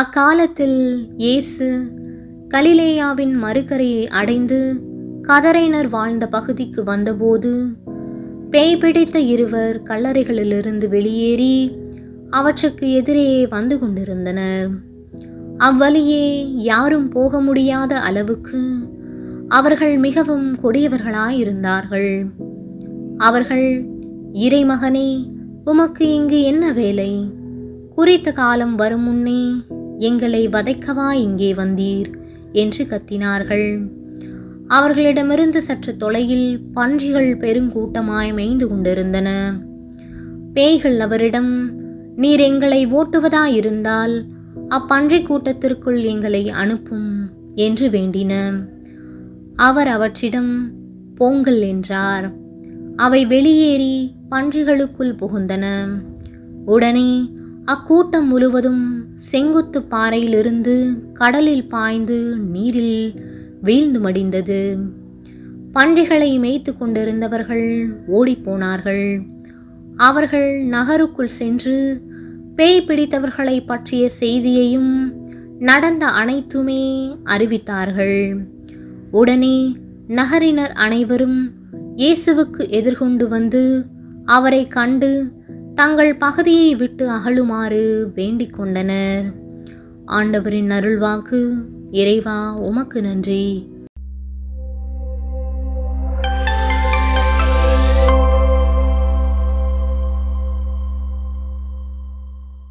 அக்காலத்தில் இயேசு கலிலேயாவின் மறுக்கரையை அடைந்து கதரைனர் வாழ்ந்த பகுதிக்கு வந்தபோது பேய் பிடித்த இருவர் கல்லறைகளிலிருந்து வெளியேறி அவற்றுக்கு எதிரே வந்து கொண்டிருந்தனர். அவ்வழியே யாரும் போக முடியாத அளவுக்கு அவர்கள் மிகவும் கொடியவர்களாயிருந்தார்கள். அவர்கள் இறைமகனே உமக்கு இங்கு என்ன வேலை? குறித்த காலம் வரும் முன்னே எங்களை வதைக்கவா இங்கே வந்தீர்? என்று கத்தினார்கள். அவர்களிடமிருந்து சற்று தொலையில் பன்றிகள் பெருங்கூட்டமாய் மேய்ந்து கொண்டிருந்தன. பேய்கள் அவரிடம் நீர் எங்களை ஓட்டுவதாயிருந்தால் அப்பன்றிக் கூட்டத்திற்குள் எங்களை அனுப்பும் என்று வேண்டின. அவர் அவற்றிடம் போங்கள் என்றார். அவை வெளியேறி பன்றிகளுக்குள் புகுந்தன. உடனே அக்கூட்டம் முழுவதும் செங்குத்து பாறையிலிருந்து கடலில் பாய்ந்து நீரில் வீழ்ந்து மடிந்தது. பன்றிகளை மேய்த்து கொண்டிருந்தவர்கள் ஓடிப்போனார்கள் அவர்கள் நகருக்குள் சென்று பேய் பிடித்தவர்களை பற்றிய செய்தியையும் நடந்த அனைத்துமே அறிவித்தார்கள். உடனே நகரினர் அனைவரும் இயேசுவுக்கு எதிர்கொண்டு வந்து அவரை கண்டு தங்கள் பகுதியை விட்டு அகலுமாறு வேண்டிக் கொண்டனர். ஆண்டவரின் அருள்வாக்கு இறைவா உமக்கு நன்றி.